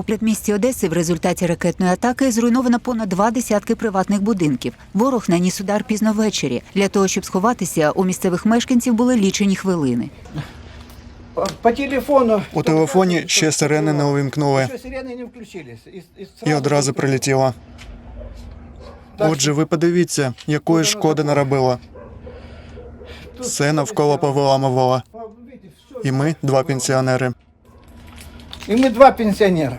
У предмісті Одеси в результаті ракетної атаки зруйновано понад два десятки приватних будинків. Ворог наніс удар пізно ввечері. Для того, щоб сховатися, у місцевих мешканців були лічені хвилини. По- телефону. У телефоні ще сирени не увімкнули. І, одразу прилетіло. Отже, ви подивіться, якої шкоди наробило. Все навколо повиламувало. І ми два пенсіонери. І ми два пенсіонера.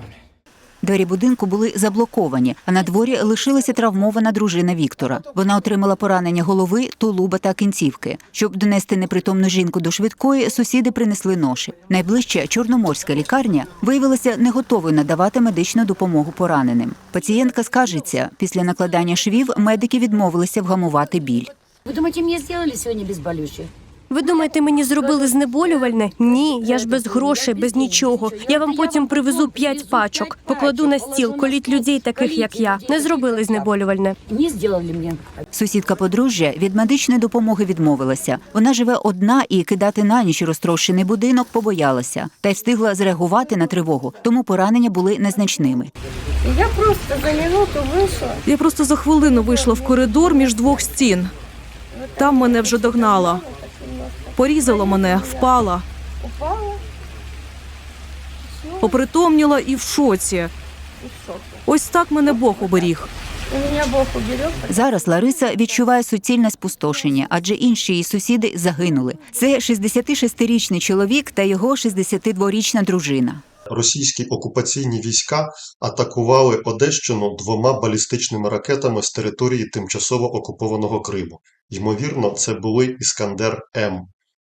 Двері будинку були заблоковані, а на дворі лишилася травмована дружина Віктора. Вона отримала поранення голови, тулуба та кінцівки. Щоб донести непритомну жінку до швидкої, сусіди принесли ноші. Найближча чорноморська лікарня виявилася не готовою надавати медичну допомогу пораненим. Пацієнтка скаржиться, після накладання швів медики відмовилися вгамувати біль. Вы думаете, мне сделали сегодня безболюще? Ви думаєте, мені зробили знеболювальне? Ні, я ж без грошей, без нічого. Я вам потім привезу п'ять пачок, покладу на стіл, коліть людей, таких як я. Не зробили знеболювальне. Не сделали мне. Сусідка подружжя від медичної допомоги відмовилася. Вона живе одна і кидати на ніч розтрощений будинок побоялася, та й встигла зреагувати на тривогу, тому поранення були незначними. Я просто за минуту вийшла. Я просто за хвилину вийшла в коридор між двох стін. Там мене вже догнала. Порізало мене, впала, Упала опритомніла і в шоці. и в шоке. Ось так мене Бог оберіг. Зараз Лариса відчуває суцільне спустошення, адже інші її сусіди загинули. Це 66-річний чоловік та його 62-річна дружина. Російські окупаційні війська атакували Одещину двома балістичними ракетами з території тимчасово окупованого Криму. Ймовірно, це були Іскандер М.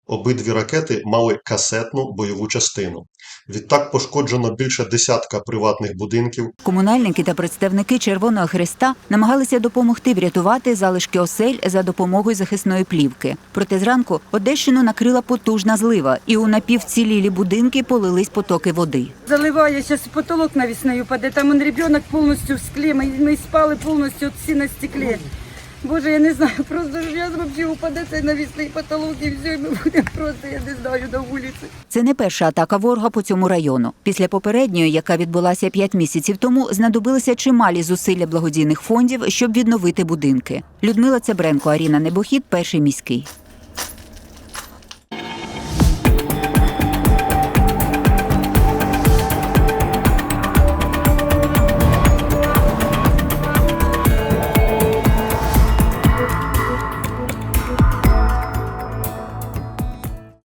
Обидві ракети мали касетну бойову частину. Відтак пошкоджено більше десятка приватних будинків, Комунальники та представники Червоного Хреста намагалися допомогти врятувати залишки осель за допомогою захисної плівки. Проте зранку Одещину накрила потужна злива, і у напівцілілі будинки полились потоки води. Заливаю, сейчас потолок навесной упадет. Там он ребенок полностью в скле. Мы, мы спали полностью все на стекле. Боже, я не знаю, просто ж я взагалі упаде цей навісний потолок і все, і ми будемо просто, я не знаю, на вулиці. Це не перша атака ворога по цьому району. Після попередньої, яка відбулася п'ять місяців тому, знадобилися чималі зусилля благодійних фондів, щоб відновити будинки. Людмила Цебренко, Аріна Небохід, перший міський.